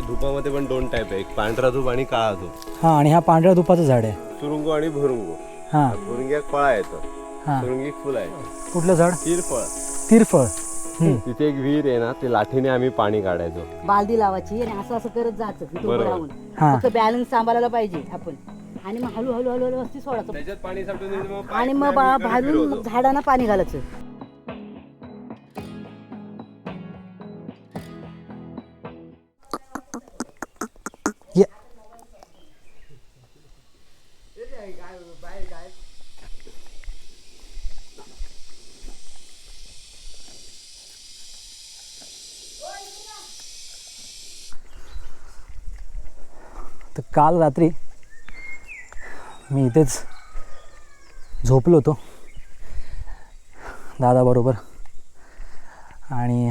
धुपामध्ये पण दोन टाईप आहे. एक पांढरा धूप आणि काळा धूप. हां आणि हा पांढऱ्या धुपाचं झाड आहे. सुरुंग आणि भुरुंग. हां. भुरुंग्याक फळा येतं हां. फुलं येतं कुठलं झाड? तिरफळ. तिरफळ. हम्म. तिथे एक विहीर आहे ना ते लाठीने आम्ही पाणी काढायचो. बालदी लावायची आणि असं असं करत जायचं तिथं उभं बरोबर. राहून. हा. फक्त बॅलन्स सांभाळायला पाहिजे आपण. आणि मग हळू हळू हळू सोडायचं. त्याच्यात पाणी आणि मग बा- भाजून मग झाडांना पाणी घालायचं. तर काल रात्री मी इथेच झोपलो होतो. दादाबरोबर आणि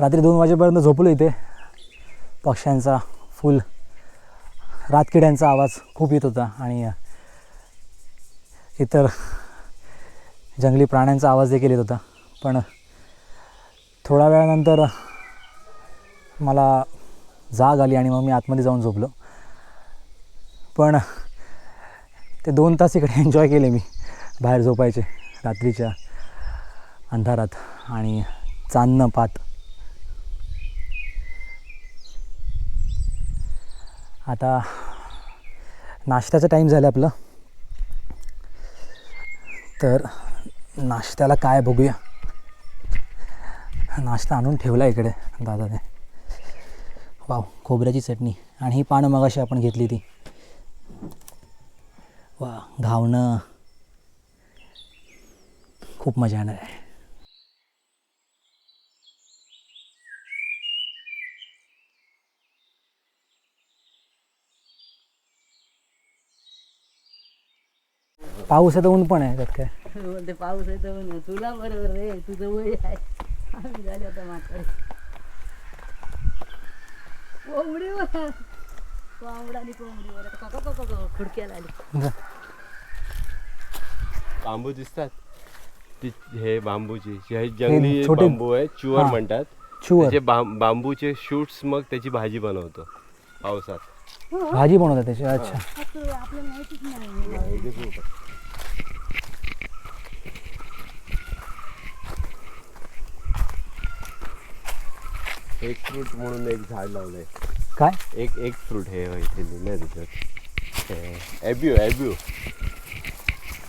रात्री दोन वाजेपर्यंत झोपलो इथे. पक्ष्यांचा फुल रातकिड्यांचा आवाज खूप येत होता आणि इतर जंगली प्राण्यांचा आवाज देखील येत होता. पण थोड्या वेळानंतर मला जाग आली आणि मग मी आतमध्ये जाऊन झोपलो. पण ते दोन तास इकडे एन्जॉय केले मी बाहेर झोपायचे रात्रीच्या अंधारात आणि चांदणं पात आता नाश्त्याचं टाईम झालं आपलं. तर नाश्त्याला काय बघूया. नाश्ता आणून ठेवला इकडे दादाने. वाव खोबऱ्याची चटणी आणि ही पानं मगाशी आपण घेतली ती वा घावणं. खूप मजा येणार आहे. पाऊस आहे तर ऊन पण आहे त्यात काय? बोलते पाऊस आहे. तर तुला बरोबर रे तुझं वय आहे. आम्ही झाले आता म्हातारे कोंबडीवर कोंबडा आणि कोंबडीवर आता काका काका काका खुडक्याला आली जा. बांबू दिसतात. ती हे बांबूची. जे हे जंगली छोटे- बांबू आहे चुवर हा. म्हणतात. त्याचे बां- बांबूचे शूट्स मग त्याची भाजी बनवतो पावसात. भाजी बनवतात त्याची अच्छा. आपल्याला माहितीच नाही. एक फ्रूट म्हणून एक झाड लावलंय. काय? एक एक फ्रूट हे इथे लिहिलंय त्याच्यात ॲब्यू ॲब्यू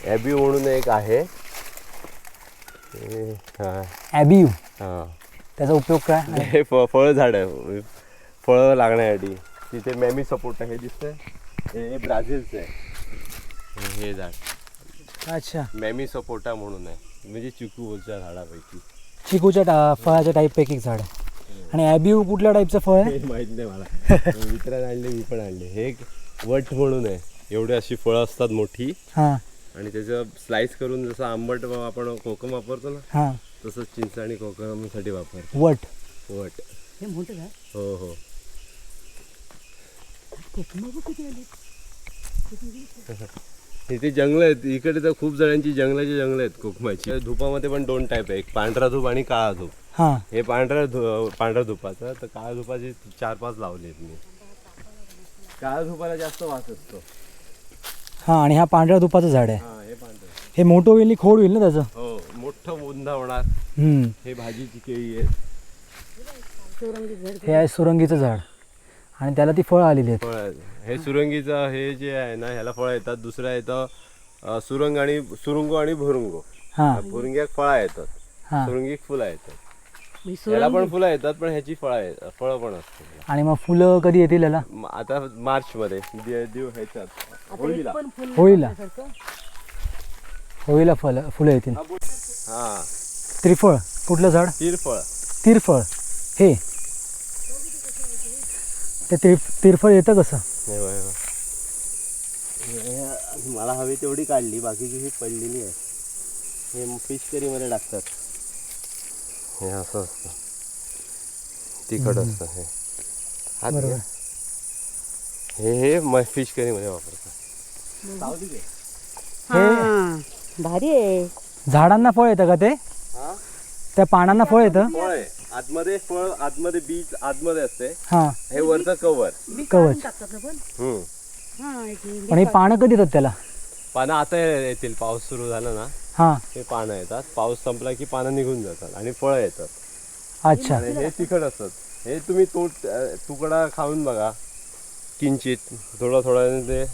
ॲब्यू म्हणून एक आहे. ॲबियू हा. त्याचा उपयोग काय? हे फ फळ झाड आहे. फळं लागण्यासाठी. तिथे मॅमी सपोर्ट हे दिसतंय. हे ब्राझीलचं आहे. हे- हे झाड. अच्छा. मॅमी सपोटा म्हणून आहे. म्हणजे चिकूच्या झाडापैकी. चिकूच्या फळाच्या टाईपपैकी एक झाड आहे. आणि ॲबियू कुठल्या टाईपचं फळ आहे? हे माहीत नाही मला. मित्राने आणले मी पण आणले. हे एक वट म्हणून आहे. एवढे अशी फळं असतात मोठी. हां. आणि त्याचं स्लाइस करून जसं आंबट आपण कोकम वापरतो ना हां. तसंच चिंच आणि कोकमसाठी वापरतो. वट. वट. हे मोठं झाड हो हो. कोकमा बघ किती आली? इथे जंगल आहेत. इकडे तर खूप जणांची जंगलाची जंगल आहेत कोकमाची. धुपामध्ये पण दोन टाईप आहे एक पांढरा धूप आणि काळा धूप. हां. हे पांढऱ्या धु पांढऱ्या धुपाचं तर काळ्या धुपाचे चार पाच लावले आहेत मी. काळ्या धुपाला जास्त वास असतो. हां आणि हा पांढऱ्या धुपाचं झाड आहे. हा हे पांढरं. हे मोठं होईल आणि खोड होईल ना त्याचं? हो मोठं बुंदा होणार. हम्म. हे भाजीची केळी आहे हे आहे सुरंगीचं झाड. आणि त्याला ती फळं आलेली आहेत. फळ. हे सुरंगीचं हे जे आहे ना ह्याला फळं येतात. दुसरं येतं अं, सुरंग आणि सुरुंग आणि भुरुंग. हां. भुरुंग्याक फळं येतात. हां. सुरंगीक फुलं येतात. मी याला पण फुलं येतात पण ह्याची फळं येतात फळं पण असतात आणि मग फुलं कधी येतील याला? म- आता मार्च मध्ये दिव ह्याच्यात होळीला एक पण फुल होळीला. होळीला फलं फुलं येतील. हा त्रिफळ. कुठलं झाड? तिरफळ. तिरफळ. हे. ते तिर तिरफळ येतं कसं. हे मला हवी तेवढी काढली बाकीची ही पडलेली आहे. हे फिश करी मध्ये टाकतात. हे असं असतं. तिखट असतं हे. हात. हे हे फिश करी मध्ये वापरतात. हा भारी आहे. झाडांना फळ येतं का ते? हा? त्या पानांना फळ येतं? फळ आहे. आतमध्ये फळ आतमध्ये बीज आतमध्ये असते. हां. हे वरचं कवर कवच. हम्म. हा एक पण हे पानं कधी येतात त्याला? पानं आता येतील पाऊस सुरू झाला ना हां. हे पानं येतात. पाऊस संपला की पानं निघून जातात आणि फळं येतात. अच्छा. आणि हे तिखट असतात. हे तुम्ही तो तुकडा खाऊन बघा. किंचित थोडं थोडं ते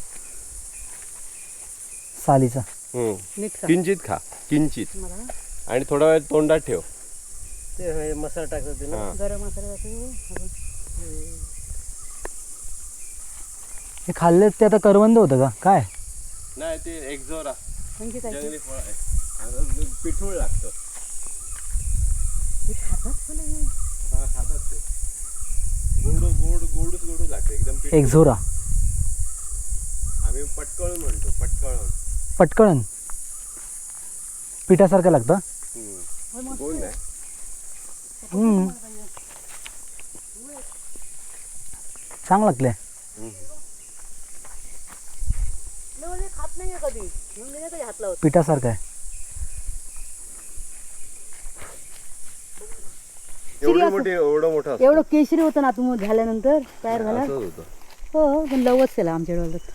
सालीचा. हम्म. नीट खा. किंचित खा. किंचित. मला आणि थोडा वेळ तोंडात ठेव. ते मसाला टाकतात ते ना? हा. गरम मसाला. हे. खाल्ले ते आता करवंद होतं का? काय? नाही ते एक्झोरा म्हणजे काय ते? जंगली फळ आहे. आणि पिठूळ लागतं. हे खातात पण हे. हा खातात ते. गोड गोड गोडच गोडच लागतं. एकदम पिठूळ. एक्झोरा आम्ही पटकळून म्हणतो पटकळून. पटकळण. पिठासारखं लागतं? हम्म. गोड नाही. हम्म. चांगलं लागले हे खात नाहीये कधी. म्हणून मी नाही कधी हात लावत. पिठासारखं आहे. एवढी मोठी एवढं मोठं असतं. एवढं केशरी होतं ना तू झाल्यानंतर तयार झाला. असंच होतं. हो पण लवच त्याला आमच्या डोळ्यात.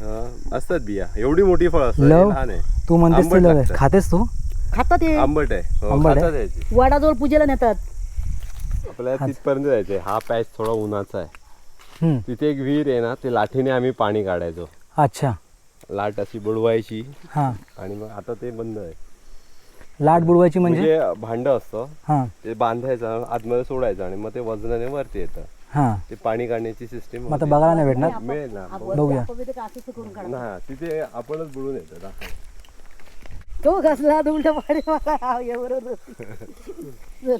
हा, असतात बिया. एवढी मोठी फळ असतात लव? हे लहान आहे. तू म्हणतेस आंबट ते लव आहे. लागतं. खातेस तू? खातात ते. आंबट आहे. हो, आंबट आहे? खातात याची. वडाजवळ पूजेला नेतात. आपल्याला तिथपर्यंत जायचंय. हा पॅच थोडा उन्हाचा आहे. हम्म. तिथे एक विहीर आहे ना ते लाठीने आम्ही पाणी काढायचो. अच्छा. लाट अशी बुडवायची. हां. आणि मग आता ते बंद आहे. लाट बुडवायची म्हणजे? म्हणजे भांड असतं. हां. ते बांधायचं आतमध्ये सोडायचं आणि मग ते वजनाने वरती येतं. हां. ते पाणी काढण्याची सिस्टीम मग आता बघायला नाही भेटणार? मिळेल ना बघ. बघूया. ना तिथे आपणच बुडून येतं दाखव. तो घसला तर उलट पाडी मला हा, चल.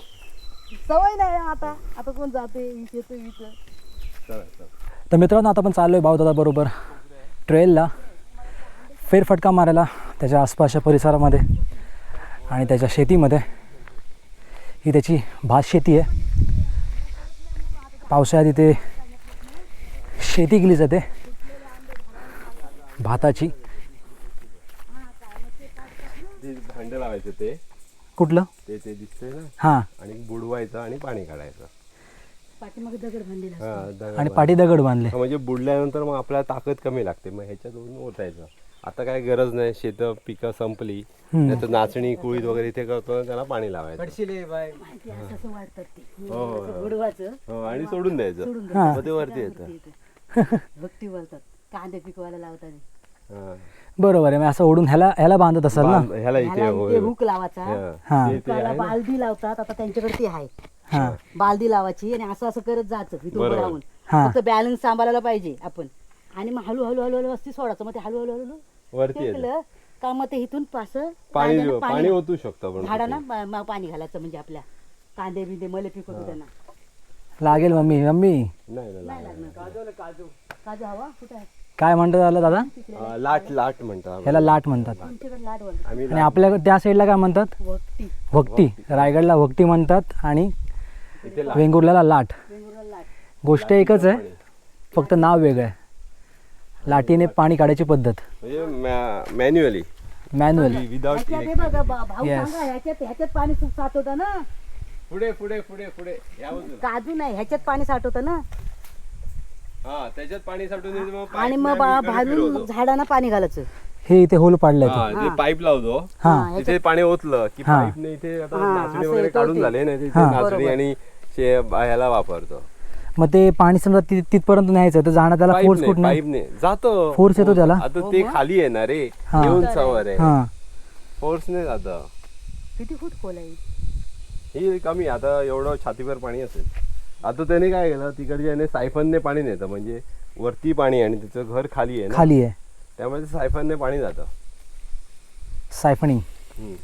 सवय नाही आता. आता कोण जाते इथे येतो इथं. चला चला. तर मित्रांनो आता आपण चाललो आहे भाऊदादा बरोबर ट्रेलला फेरफटका मारायला त्याच्या आसपासच्या परिसरामध्ये आणि त्याच्या शेतीमध्ये. ही त्याची भात शेती आहे. पावसाळ्यात इथे शेती केली जाते. भाताची. भांड लावायचं ते कुठलं? ते ते दिसतंय ना? हां. आणि बुडवायचं आणि पाणी काढायचं. पाठीमागे दगड बांधलेला हा, दगड आणि पाठी दगड बांधले. हा, म्हणजे बुडल्यानंतर मग आपल्याला ताकद कमी लागते. मग ह्याच्यातून ओतायचं. आता काय गरज नाही शेतं पिकं संपली. हम्म. नाही तर नाचणी कुळीत वगैरे इथे करतो ना, त्याला पाणी लावायचं. माहिती असं असं वाढतात ते. हो, हो, हो. बुडवाचं हो, आणि सोडून द्यायचं. सोडून. मग ते वरती येतं. भक्ती बोलतात. कांदे पिकवायला लावतात. हा. बरोबर आहे. मग असं ओढून ह्याला ह्याला बांधत असाल ना? बांध- ह्याला इथे ह्याला हो, इथे. हुक लावायचा. हा. हां. ते- ते हुकाला आहे ना. बालदी लावतात. आता त्यांच्याकडे ते आहे. हां. बालदी लावायची आणि असं असं करत जायचं इथून बरोबर. राहून. हा. फक्त बॅलन्स सांभाळायला पाहिजे आपण. आणि मग हळू हळू हळू हळू असते सोडायचं. मग ते हळू हळू हळू वरती येतं. टेकलं का मग ते इथून पास पाणी देऊ- पाणी ओतू शकतो आपण झाडांना प- पाणी घालायचं म्हणजे आपल्या. कांदे बिंदे मले पिकवतो त्यांना. लागेल मम्मी मम्मी. नाही नाही, नाही नाही लागणार काजू. हवा? कुठे आहे? काय म्हणतात आलं दादा? अं, लाट लाट म्हणतात ह्याला लाट म्हणतात. तुमच्याकडे आम्ही आणि आपल्याकडे त्या साईडला काय म्हणतात? वक्ती. भक्ती रायगडला भक्ती म्हणतात आणि वेंगुर्ल्याला लाट. वेंगुर्ला लाट. गोष्ट एकच आहे फक्त नाव वेगळं आहे. लाटीने पाणी काढायची पद्धत. मॅन्युअली. मॅन्युअल. विदाउट ह्याच्यात हे पाणी साठवतं ना? पुढे पुढे पुढे पुढे. या बाजूला. काजू नाही ह्याच्यात पाणी साठवतं ना? हा त्याच्यात पाणी साठवून मग आणि मग ने बा- आम्ही इकडे भाजून फिरवतो. झाडांना पाणी घालायचं. हे इथे होल पाडलंय हा, तो. पाईप लावतो. हा. तिथे पाणी ओतलं की हा. पाईपने इथे आता हा, नाचणी असं वगैरे येतं काढून ते. झाले ना तिथे हा. नाचणी बरोबर. आणि शे ह्याला वापरतो. मग ते पाणी समजा ति- तिथपर्यंत न्यायचं तर जाणं त्याला पाईप फोर्स नाही कुठं नाही. पाईपने जातो. Force येतो त्याला? आता ते खाली आहे. ना रे हा. येऊन सवर आहे. हां. फोर्सने जात. किती फूट खोल आहे? ही कमी आता एवढं छातीवर पाणी असेल. आता त्याने काय केलं तिकडच्या याने सायफनने पाणी नेतं म्हणजे वरती पाणी आणि त्याचं घर खाली आहे ना? खाली आहे. त्यामुळे सायफनने पाणी जातं. सायफनिंग हम्म.